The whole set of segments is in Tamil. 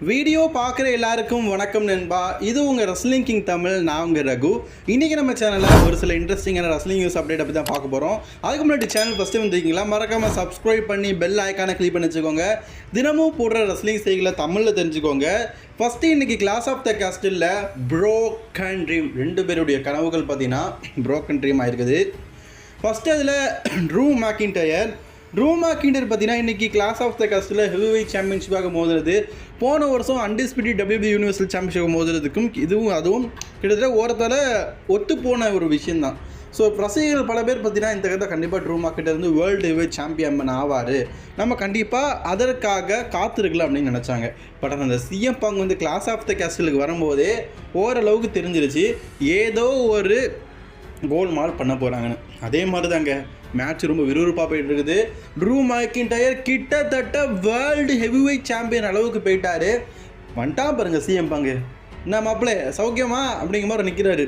வீடியோ பார்க்குற எல்லாருக்கும் வணக்கம் நண்பா. இது உங்கள் ரஸ்லிங் கிங் தமிழ் நான் உங்கள் ரகு. இன்றைக்கி நம்ம சேனலில் ஒரு சில இன்ட்ரெஸ்டிங்கான ரஸ்லிங் நியூஸ் அப்டேட் அப்படி தான் பார்க்க போகிறோம் அதுக்கு முன்னாடி சேனல் ஃபஸ்ட்டு வந்துருக்கீங்களா? மறக்காமல் சப்ஸ்கிரைப் பண்ணி பெல் ஐக்கானை கிளிக் பண்ணி வச்சுக்கோங்க. தினமும் போடுற ரஸ்லிங் செய்திகளை தமிழில் தெரிஞ்சுக்கோங்க. ஃபஸ்ட்டு இன்றைக்கி clash of the castle broken dream ரெண்டு பேருடைய கனவுகள் பார்த்தீங்கன்னா ப்ரோக்கன் ட்ரீம் ஆயிருக்குது. ஃபஸ்ட்டு அதில் ட்ரூ மேக்கின் டயர் ரூமா கீண்டர் பார்த்தீங்கன்னா இன்றைக்கி கிளாஸ் ஆஃப் த கஸ்டில் ஹெவிவை சாம்பியன்ஷிப்பாக மோதுறது. போன வருஷம் அன்டிஸ்பியூட்டட் டபிள்யூபி யூனிவர்சல் சாம்பியன்ஷிப் மோதுறதுக்கும் இதுவும் அதுவும் கிட்டத்தட்ட ஓரத்தால் ஒத்து போன ஒரு விஷயந்தான் ஸோ ரசிகர்கள் பல பேர் பார்த்தீங்கன்னா இந்த கதை கண்டிப்பாக ட்ரூ மார்க்கெட் இருந்து வேர்ல்டு ஹெவி சாம்பியன் ஆவார். நம்ம கண்டிப்பாக அதற்காக காத்திருக்கலாம் அப்படின்னு நினச்சாங்க. பட் ஆனால் அந்த சிஎம் பங்கு வந்து கிளாஸ் ஆஃப் த கேஸ்டலுக்கு வரும்போதே ஓரளவுக்கு தெரிஞ்சிருச்சு. ஏதோ ஒரு கோல் மால் பண்ண போகிறாங்கன்னு அதே மாதிரி தாங்க மேட்ச் ரொம்ப விறுவிறுப்பாக போயிட்டு இருக்குது ட்ரூ மேக்கின்டயர் கிட்டத்தட்ட வேர்ல்டு ஹெவிவெயிட் சாம்பியன் அளவுக்கு போயிட்டாரு. வந்துட்டான் பாருங்க சிஎம் பாங்கு. என்ன மாப்பிள்ளை சௌக்கியமா? அப்படிங்கிற மாதிரி நிற்கிறாரு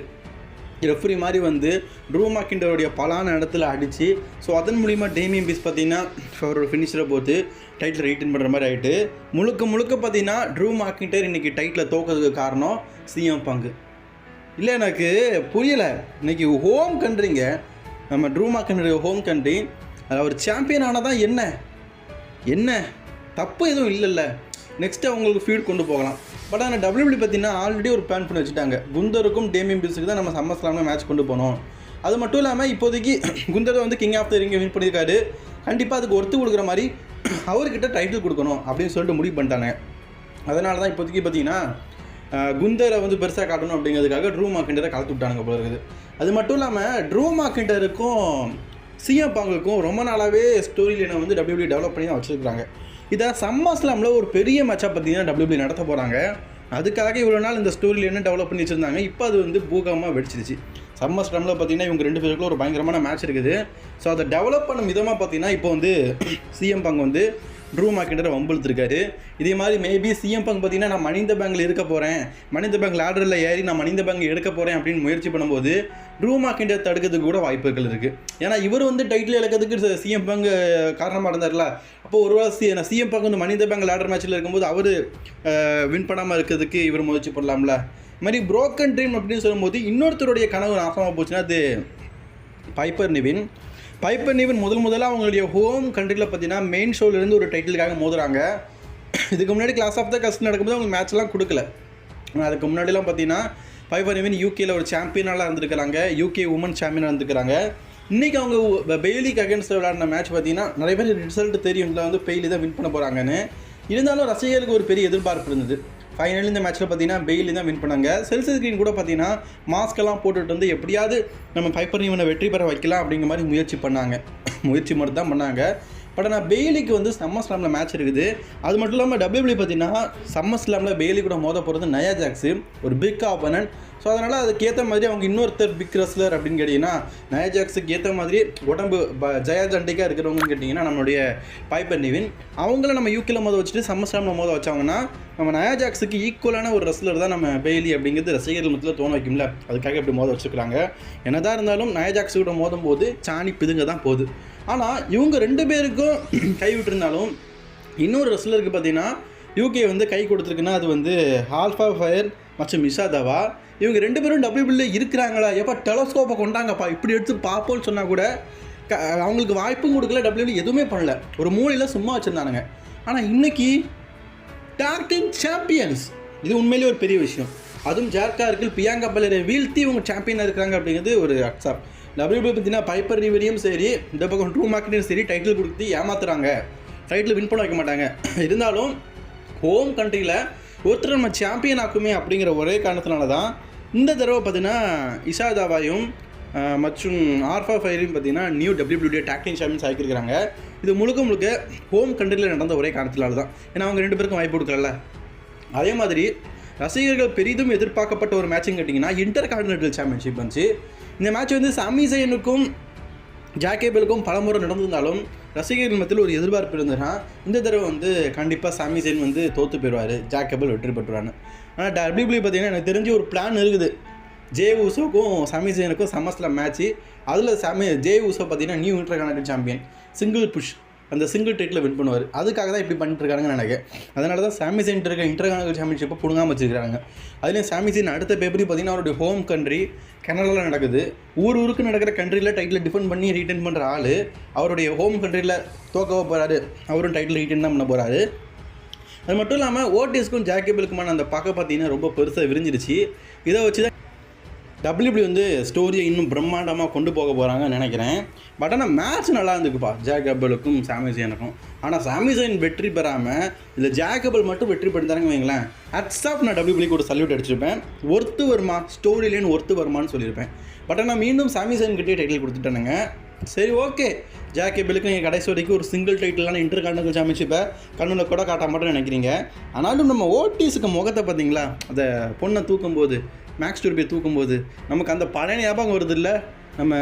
ரெஃப்ரி மாதிரி வந்து ட்ரூ மாக்கிண்டருடைய பலான இடத்துல அடித்து ஸோ அதன் மூலிமா டேமியம் பீஸ் பார்த்தீங்கன்னா அவரோட ஃபினிஷரை போட்டு டைட்டில் ரீட்டன் பண்ணுற மாதிரி ஆகிட்டு முழுக்க முழுக்க பார்த்தீங்கன்னா ட்ரூ மாக்கிண்டர் இன்றைக்கி டைட்டில் தோக்கிறதுக்கு காரணம் சிஎம் பங்கு. இல்லை எனக்கு புரியலை. இன்னைக்கு ஹோம் கண்ட்ரிங்க நம்ம ட்ரூமா கண்ட்ரி ஹோம் கண்ட்ரி அதில் அவர் சாம்பியன் ஆனால் தான் என்ன? என்ன? தப்பு எதுவும் இல்லைல்ல. நெக்ஸ்ட்டு அவங்களுக்கு ஃபீல்ட் கொண்டு போகலாம். பட் ஆனால் டபிள்யூபி பார்த்தீங்கன்னா ஆல்ரெடி ஒரு பிளான் பண்ணி வச்சுட்டாங்க. குந்தருக்கும் டேமியம் பில்ஸுக்கு தான் நம்ம சம்மர் ஸ்லாமில் மேட்ச் கொண்டு போனோம். அது மட்டும் இல்லாமல் இப்போதைக்கு குந்தர் வந்து கிங் ஆஃப் த ரிங்கை வின் பண்ணியிருக்காரு. கண்டிப்பாக அதுக்கு ஒத்து கொடுக்குற மாதிரி அவர்கிட்ட டைட்டில் கொடுக்கணும் அப்படின்னு சொல்லிட்டு முடிவு பண்ணிட்டாங்க. அதனால தான் இப்போதைக்கு பார்த்தீங்கன்னா குந்தரை வந்து பெருசாக காட்டணும் அப்படிங்கிறதுக்காக ட்ரூ மார்க்கெண்டரை கலத்து விட்டானுங்க போல இருக்குது. அது மட்டும் இல்லாமல் ட்ரூ மார்க்கெண்டருக்கும் சிஎம் பாங்குக்கும் ரொம்ப நாளாகவே ஸ்டோரி லைனை வந்து டபிள்யூபி டெவலப் பண்ணி தான் வச்சுருக்காங்க இதை சம்மர் ஸ்லாமில் ஒரு பெரிய மேட்சாக பார்த்தீங்கன்னா டபிள்யூபி நடத்த போகிறாங்க அதுக்காக இவ்வளோ நாள் இந்த ஸ்டோரி லைனை டெவலப் பண்ணி வச்சுருந்தாங்க. இப்போ அது வந்து பூகமாக வெடிச்சிருச்சு. சம்மர் ஸ்லாமில் பார்த்தீங்கன்னா இவங்க ரெண்டு பேருக்குள்ள ஒரு பயங்கரமான மேட்ச் இருக்குது. ஸோ அதை டெவலப் பண்ண விதமாக பார்த்தீங்கன்னா இப்போ வந்து சிஎம் பங்கு வந்து ட்ரூ மார்க்கெட்டரை வம்பிழுத்துருக்காரு இதே மாதிரி மேபி சிஎம் பங்க் பார்த்தீங்கன்னா நான் மனித பேங்கில் இருக்க போகிறேன் மனித பேங்க் லேடரில் ஏறி நான் மனித பேங்க் எடுக்க போகிறேன் அப்படின்னு முயற்சி பண்ணும்போது ட்ரூ மார்க்கெட்டை தடுக்கிறதுக்கு கூட வாய்ப்புகள் இருக்குது ஏன்னா இவர் வந்து டைட்டில் இழக்கிறதுக்கு சிஎம் பங்க் காரணமாக இருந்தார்ல. அப்போ ஒரு வேளை சி சிஎம் பங்க் வந்து மனித பேங்க் லேடர் மேட்ச்சில் இருக்கும்போது அவர் வின் பண்ணாமல் இருக்கிறதுக்கு இவர் முயற்சி பண்ணலாம்ல. இது மாதிரி புரோக்கன் ட்ரீம் அப்படின்னு சொல்லும்போது இன்னொருத்தருடைய கனவு நாசமாக போச்சுன்னா அது பைப்பர் நிவின் பைப்பர் நிவின் முதல் முதல்ல அவங்களுடைய ஹோம் கண்ட்ரியில் பார்த்தீங்கன்னா மெயின் ஷோலேருந்து ஒரு டைட்டிலுக்காக மோதுறாங்க. இதுக்கு முன்னாடி கிளாஸ் ஆஃப் த கஸ்ட் நடக்கும்போது அவங்க மேட்ச்லாம் கொடுக்கல. அதுக்கு முன்னாடிலாம் பார்த்தீங்கன்னா பைப்பர் நிவின் யூகேல ஒரு சாம்பியனாக இருந்திருக்கிறாங்க. யூகே உமன் சாம்பியனாக இருந்துக்கிறாங்க இன்றைக்கி அவங்க பெய்லிக்கு அகேன்ஸ்ட் விளையாடின மேட்ச் பார்த்தீங்கன்னா நிறைய பேர் ரிசல்ட் தெரியும். இதில் வந்து பெய்லி தான் வின் பண்ண போகிறாங்கன்னு இருந்தாலும் ரசிகர்களுக்கு ஒரு பெரிய எதிர்பார்ப்பு இருந்தது. ஃபைனலி இந்த மேட்ச்சில் பார்த்தீங்கன்னா பெயிலி தான் வின் பண்ணாங்க. செல்சஸ் கிரீன் கூட பார்த்தீங்கன்னா மாஸ்கெல்லாம் போட்டுட்டு வந்து எப்படியாவது நம்ம பைப்பர் இவனை வெற்றி பெற வைக்கலாம் அப்படிங்கிற மாதிரி முயற்சி பண்ணாங்க. முயற்சி மட்டும் தான் பண்ணாங்க. பட் ஆனால் பெய்லிக்கு வந்து சம்மர் ஸ்லாமில் மேட்ச் இருக்குது. அது மட்டும் இல்லாமல் டபிள்யூபிள்யூ பார்த்தீங்கன்னா சம்மர் ஸ்லாமில் பெய்லி கூட மோத போகிறது நயா ஜாக்ஸு. ஒரு பிக் ஆப்பனன்ட் ஸோ அதனால் அதுக்கேற்ற மாதிரி அவங்க இன்னொருத்தர் பிக் ரெஸ்லர் அப்படின்னு கேட்டிங்கன்னா நயா ஜாக்ஸுக்கு ஏற்ற மாதிரி உடம்பு ப- ஜெயா ஜண்டிக்காக இருக்கிறவங்கன்னு கேட்டிங்கன்னா நம்மளுடைய பைப்பர் நிவின் அவங்கள நம்ம யூகேல மோத வச்சுட்டு சம்மர் ஸ்லாமில் மோத வச்சாங்கன்னா நம்ம நயா ஜாக்ஸுக்கு ஈக்குவலான ஒரு ரெஸ்லர் தான் நம்ம பெய்லி அப்படிங்கிறது ரசிகர்கள் மத்தியில் தோண வைக்கும்ல. அதுக்காக இப்படி மோத வச்சுக்கிறாங்க என்னதான் இருந்தாலும் நயா கூட மோதும் போது சாணி பிதுங்க தான் போகுது. ஆனால் இவங்க ரெண்டு பேருக்கும் கை விட்டுருந்தாலும் இன்னொரு ரெஸ்லருக்கு பார்த்தீங்கன்னா யூகே வந்து கை கொடுத்துருக்குன்னா அது வந்து ஆல்ஃபா ஃபயர் மற்றும் மிஷாதவா இவங்க ரெண்டு பேரும் டபிள்யூபிள்யூ இருக்கிறாங்களா? எப்போ டெலஸ்கோப்பை கொண்டாங்கப்பா. இப்படி எடுத்து பார்ப்போம்னு சொன்னால் கூட க- அவங்களுக்கு வாய்ப்பும் கொடுக்கல டபிள்யூபிள்யூ எதுவுமே பண்ணல. ஒரு மூலையில் சும்மா வச்சுருந்தானுங்க. ஆனால் இன்னைக்கு டாக் டீம் சாம்பியன்ஸ் இது உண்மையிலேயே ஒரு பெரிய விஷயம். அதுவும் ஜார்காருக்கு பியாங்கா பலரை வீழ்த்தி இவங்க சாம்பியனாக இருக்கிறாங்க அப்படிங்கிறது ஒரு அக்சாப் டபிள்யூபி பார்த்தீங்கன்னா பைப்பர் ரிவரியும் சரி இந்த பக்கம் ட்ரூ மார்க்கெட்டையும் சரி டைட்டில் கொடுத்து ஏமாத்துறாங்க. டைட்டில் வின் பண்ண வைக்க மாட்டாங்க. இருந்தாலும் ஹோம் கண்ட்ரியில் ஒருத்தர் நம்ம சாம்பியன் ஆக்குமே அப்படிங்கிற ஒரே காரணத்தினால தான் இந்த தடவை பார்த்தீங்கன்னா இஷாதாவாயும் மற்றும் ஆர்ஃபா ஃபைவ்லையும் பார்த்தீங்கன்னா new WWE tag team champions ஆக்கியிருக்கிறாங்க. இது முழுக்க முழுக்க ஹோம் கண்ட்ரியில் நடந்த ஒரே காரணத்தினால தான் ஏன்னா அவங்க ரெண்டு பேருக்கும் வாய்ப்பு கொடுக்கல அதே மாதிரி ரசிகர்கள் பெரிதும் எதிர்பார்க்கப்பட்ட ஒரு மேட்சுன்னு கேட்டிங்கன்னா இன்டர் கார்டினேட்டல் சாம்பியன்ஷிப் வந்துச்சு. இந்த மேட்ச் வந்து சாமி ஜெயனுக்கும் ஜாக்கேபலுக்கும் பலமுறை நடந்திருந்தாலும் ரசிகர்கள் மத்தியில் ஒரு எதிர்பார்ப்பு இருந்ததுன்னா இந்த தடவை வந்து கண்டிப்பாக சாமி சைன் வந்து தோற்று போயிடுவார். ஜாக்கேபிள் வெற்றி பெற்றுவான்னு ஆனால் டபிள்யூபிள்யூ பார்த்தீங்கன்னா எனக்கு தெரிஞ்சு ஒரு பிளான் இருக்குது. ஜே ஊசோக்கும் சமி ஜெயனுக்கும் சமஸ்ல மேட்ச்சு அதில் சமி ஜே ஊசோ பார்த்தீங்கன்னா new inter connected champion single push அந்த சிங்கிள் டைட்டில் வின் பண்ணுவார். அதுக்காக தான் இப்படி பண்ணிட்டுருக்காங்கன்னு நினைக்கிறேன். அதனால தான் சாமிசன் இருக்க இன்டர்கானல் சாம்பியன்ஷிப்பை பிடுங்காம வச்சுருக்காங்க அதுலேயும் சாமிசன் அடுத்த பேப்பரையும் பார்த்தீங்கன்னா அவருடைய ஹோம் கண்ட்ரி கனடாவில் நடக்குது. ஊர் ஊருக்கு நடக்கிற கண்ட்ரியில் டைட்டில் டிஃபெண்ட் பண்ணி ரீட்டைன் பண்ணுற ஆள் அவருடைய ஹோம் கண்ட்ரியில் தோக்க போகிறாரு அவரும் டைட்டில் ரீட்டைன் தான் பண்ண போகிறாரு அது மட்டும் இல்லாமல் ஓடிஎஸ்க்கும் ஜாக்கேபிளுக்குமான அந்த பக்கம் பார்த்தீங்கன்னா ரொம்ப பெருசாக விரிஞ்சிருச்சு. இதை வச்சு தான் டபிள்யூபி வந்து ஸ்டோரியை இன்னும் பிரம்மாண்டமாக கொண்டு போக போகிறாங்கன்னு நினைக்கிறேன். பட் ஆனால் மேட்ச் நல்லா இருந்துக்குப்பா ஜாக்கபிளுக்கும் சாமிசைனுக்கும் ஆனால் சாமிசைன் வெற்றி பெறாமல் இல்லை ஜாக்கபிள் மட்டும் வெற்றி பெற்றாருங்க வைங்களேன். ஆஃப் நான் டபிள்யூபிக்கு ஒரு சல்யூட் அடிச்சிருப்பேன். ஒர்த்து வருமா? ஸ்டோரியிலேன்னு லைன் ஒர்த்து வருமான்னு சொல்லியிருப்பேன். பட் ஆனால் மீண்டும் சாமிசைன் கிட்டே டைட்டில் கொடுத்துட்டானுங்க. சரி ஓகே ஜாக்கேபிளுக்கு நீங்கள் கடைசி வரைக்கும் ஒரு சிங்கிள் டைட்டிலான இன்டர் கான்டினல் சாம்பியன்ஷிப்பை கண்ணில் கூட காட்ட மாட்டேன்னு நினைக்கிறீங்க. ஆனாலும் நம்ம ஓடிஸுக்கு முகத்தை பார்த்தீங்களா? அந்த பொண்ணை தூக்கும்போது மேக்ஸ் டூர்பியை தூக்கும்போது நமக்கு அந்த பழைய ஞாபகம் வருது இல்லை நம்ம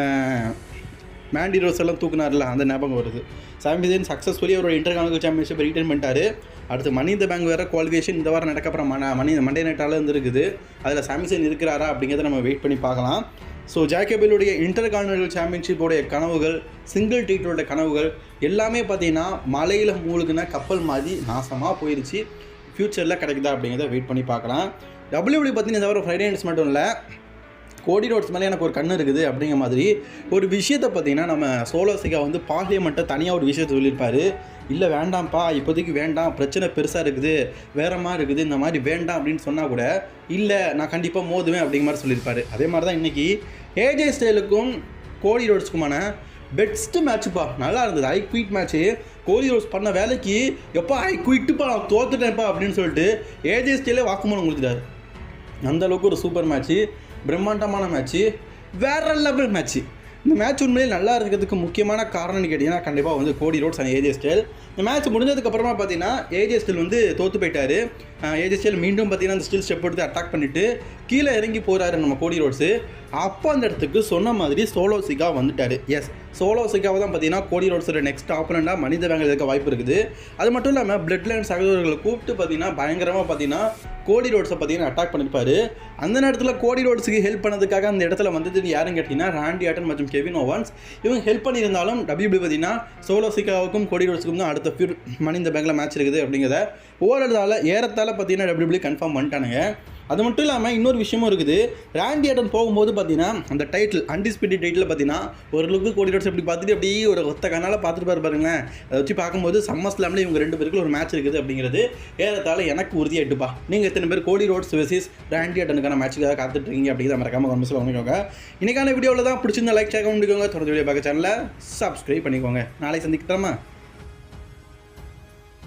மேண்டி ரோஸ் எல்லாம் தூக்குனார்ல அந்த ஞாபகம் வருது. சாம்பியன் சக்ஸஸ்ஃபுல்லி அவரோட இன்டர் கான்டினல் சாம்பியன்ஷிப் ரிட்டர்ன் பண்ணிட்டாரு. அடுத்து மணி இந்த பேங்க் வேறு குவாலிஃபிகேஷன் இந்த வாரம் நடக்கப்புறம் மன மணி மண்டே நைட்டால இருந்துருக்குது. அதில் சாம்சன் இருக்கிறாரா அப்படிங்கிறத நம்ம வெயிட் பண்ணி பார்க்கலாம். ஸோ ஜாக்கபிலுடைய இன்டர் கான்டினல் சாம்பியன்ஷிப்போடைய கனவுகள் சிங்கிள் டீட்டோட கனவுகள் எல்லாமே பார்த்தீங்கன்னா மலையில் மூழ்கின கப்பல் மாதிரி நாசமாக போயிடுச்சு ஃப்யூச்சரில் கிடைக்குதா அப்படிங்கிறத வெயிட் பண்ணி பார்க்கலாம். டபிள்யூபிள்யூ பார்த்தீங்கன்னா தவிர ஃப்ரைடே நைட்ஸ் மட்டும் இல்லை கோடி ரோட்ஸ் மேலே எனக்கு ஒரு கண் இருக்குது அப்படிங்கிற மாதிரி ஒரு விஷயத்தை பார்த்தீங்கன்னா நம்ம சோலோசிகா வந்து பார்லிமெண்ட்டை தனியாக ஒரு விஷயத்தை சொல்லியிருப்பார். இல்லை வேண்டாம்ப்பா. இப்போதைக்கு வேண்டாம். பிரச்சனை பெருசாக இருக்குது. வேறு மாதிரி இருக்குது. இந்த மாதிரி வேண்டாம் அப்படின்னு சொன்னால் கூட இல்லை நான் கண்டிப்பாக மோதுவேன் அப்படிங்கிற மாதிரி சொல்லியிருப்பாரு. அதே மாதிரி தான் இன்றைக்கி ஏஜே ஸ்டைலுக்கும் கோடி ரோட்ஸ்க்குமான பெஸ்ட்டு மேட்ச்சுப்பா நல்லா இருந்தது. I quit match Kohli rose பண்ண வேலைக்கு எப்போ ஐ குயிட்டுப்பா நான் தோத்துட்டேன்ப்பா அப்படின்னு சொல்லிட்டு ஏஜே ஸ்டைலே வாக்குமூலம் கொடுத்துட்டாரு. அந்தளவுக்கு ஒரு சூப்பர் மேட்ச்சு பிரம்மாண்டமான மேட்ச்சு வேற லெவல் மேட்ச்சு இந்த மேட்ச் உண்மையிலே நல்லா இருக்கிறதுக்கு முக்கியமான காரணம்னு கேட்டிங்கன்னா கண்டிப்பாக வந்து Cody Rhodes and AJ Styles இந்த மேட்ச் முடிஞ்சதுக்கப்புறமா பார்த்தீங்கன்னா ஏஜே ஸ்டைல் வந்து தோற்று போயிட்டாரு. ஏஜே ஸ்டைல் மீண்டும் பார்த்தீங்கன்னா அந்த ஸ்டில் ஸ்டெப் எடுத்து அட்டாக் பண்ணிவிட்டு கீழே இறங்கி போகிறாரு நம்ம கோடி ரோட்ஸு. அப்போ அந்த இடத்துக்கு சொன்ன மாதிரி சோலோ சிகா வந்துட்டார். எஸ் சோலோ சிகாவை தான் பார்த்தீங்கன்னா கோடி ரோட்ஸோட நெக்ஸ்ட் ஆப்பனண்டாக மனித வேங்கல் இருக்க வாய்ப்பு இருக்குது. அது மட்டும் இல்லாமல் பிளட் லைன் சகோதரர்களை கூப்பிட்டு பார்த்தீங்கன்னா பயங்கரமாக பார்த்தீங்கன்னா கோடி ரோட்ஸை பார்த்தீங்கன்னா அட்டாக் பண்ணியிருப்பாரு. அந்த நேரத்தில் கோடி ரோட்ஸுக்கு ஹெல்ப் பண்ணதுக்காக அந்த இடத்துல வந்தது யாருன்னு கேட்டிங்கன்னா ராண்டி ஆட்டன் மற்றும் கெவின் ஓவன்ஸ். இவங்க ஹெல்ப் பண்ணியிருந்தாலும் டபிள்யூபி பார்த்தீங்கன்னா சோலோ சிக்காவுக்கும் கோடி ரோட்ஸுக்கும் தான் அடுத்த ஃபியூர் மணி இந்த பேங்கில் மேட்ச் இருக்குது அப்படிங்கிறத ஓரளத்தால் ஏறத்தால் பார்த்தீங்கன்னா டபிள்யூபி கன்ஃபார்ம் பண்ணிட்டானுங்க. அது மட்டும் இல்லாமல் இன்னொரு விஷயமும் இருக்குது. ரேண்டி ஆட்டன் போகும்போது பார்த்தீங்கன்னா அந்த டைட்டில் அன்டிஸ்பியூட்டட் டைட்டில் பார்த்தீங்கன்னா ஒரு லுக்கு கோடி ரோட்ஸ் எப்படி பார்த்துட்டு அப்படியே ஒரு ஒத்த கண்ணால் பார்த்துட்டு பாரு பாருங்களேன். அதை வச்சு பார்க்கும்போது சம்மர் ஸ்லாமில் இவங்க ரெண்டு பேருக்கு ஒரு மேட்ச் இருக்குது அப்படிங்கிறது. ஏறத்தாழ எனக்கு உறுதியாயிட்டுப்பா நீங்கள் எத்தனை பேர் கோடி ரோட்ஸ் வெர்சஸ் ரேண்டி ஆட்டனுக்கான மேட்சுக்காக காத்துட்ருக்கீங்க அப்படிங்கிறத மறக்காம கமெண்ட்ஸில் வந்துக்கோங்க இன்னைக்கான வீடியோவில் தான் பிடிச்சிருந்த லைக் ஷேர் பண்ணிக்கோங்க. தொடர்ந்து வீடியோ பார்க்க சேனலை சப்ஸ்கிரைப் பண்ணிக்கோங்க. நாளை சந்திக்கிறோமா?